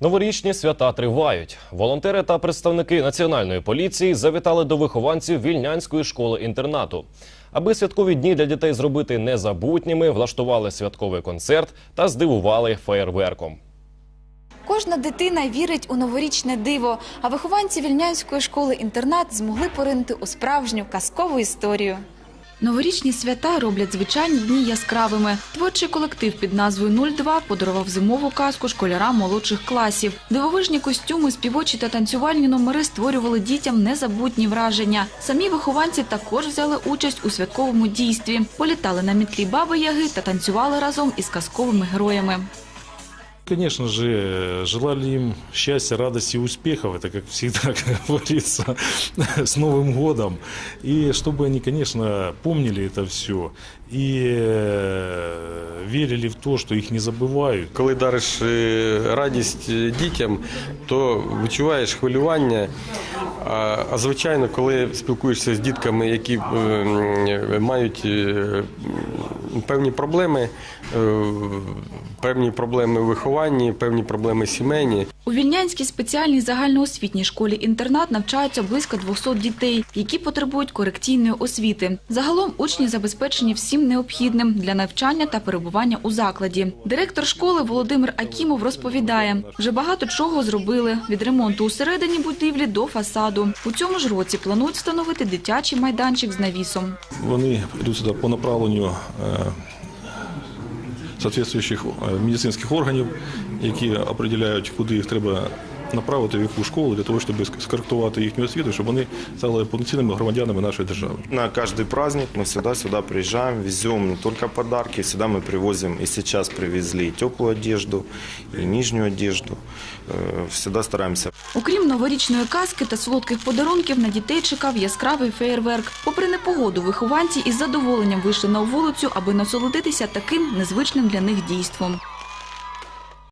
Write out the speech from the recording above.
Новорічні свята тривають. Волонтери та представники національної поліції завітали до вихованців вільнянської школи інтернату. Аби святкові дні для дітей зробити незабутніми, влаштували святковий концерт та здивували феєрверком. Кожна дитина вірить у новорічне диво, а вихованці вільнянської школи-інтернат змогли поринути у справжню казкову історію. Новорічні свята роблять звичайні дні яскравими. Творчий колектив під назвою «02» подарував зимову казку школярам молодших класів. Дивовижні костюми, співочі та танцювальні номери створювали дітям незабутні враження. Самі вихованці також взяли участь у святковому дійстві. Політали на мітлі баби Яги та танцювали разом із казковими героями. Конечно же, желали им счастья, радости и успехов, это, как всегда как говорится, с Новым годом. И чтобы они, конечно, помнили это все и э, верили в то, что их не забывают. Коли дариш е, радість е, дітям, то відчуваєш хвилювання. А, а звичайно, коли спілкуєшся з дітками, які е, м, мають е, м, певні проблеми, е, певні проблеми в вихованні, певні проблеми сімейні, У Вільнянській спеціальній загальноосвітній школі-інтернат навчаються близько 200 дітей, які потребують корекційної освіти. Загалом учні забезпечені всім необхідним для навчання та перебування у закладі. Директор школи Володимир Акімов розповідає, вже багато чого зробили від ремонту усередині будівлі до фасаду. У цьому ж році планують встановити дитячий майданчик з навісом. Вони йдуть сюди по направленню е, соответствуючих е, медицинських органів, які определяють, куди їх треба направити в яку школу для того, щоб скоректувати їхню освіту, щоб вони стали повноцінними громадянами нашої держави. На каждый праздник мы всегда сюда приезжаем, везем не только подарки, всегда мы привозим, и сейчас привезли и теплую одежду, и нижнюю одежду. Э, Всегда стараемся Окрім новорічної казки та солодких подарунків, на дітей чекав яскравий феєрверк. Попри непогоду, вихованці із задоволенням вийшли на вулицю, аби насолодитися таким незвичним для них дійством.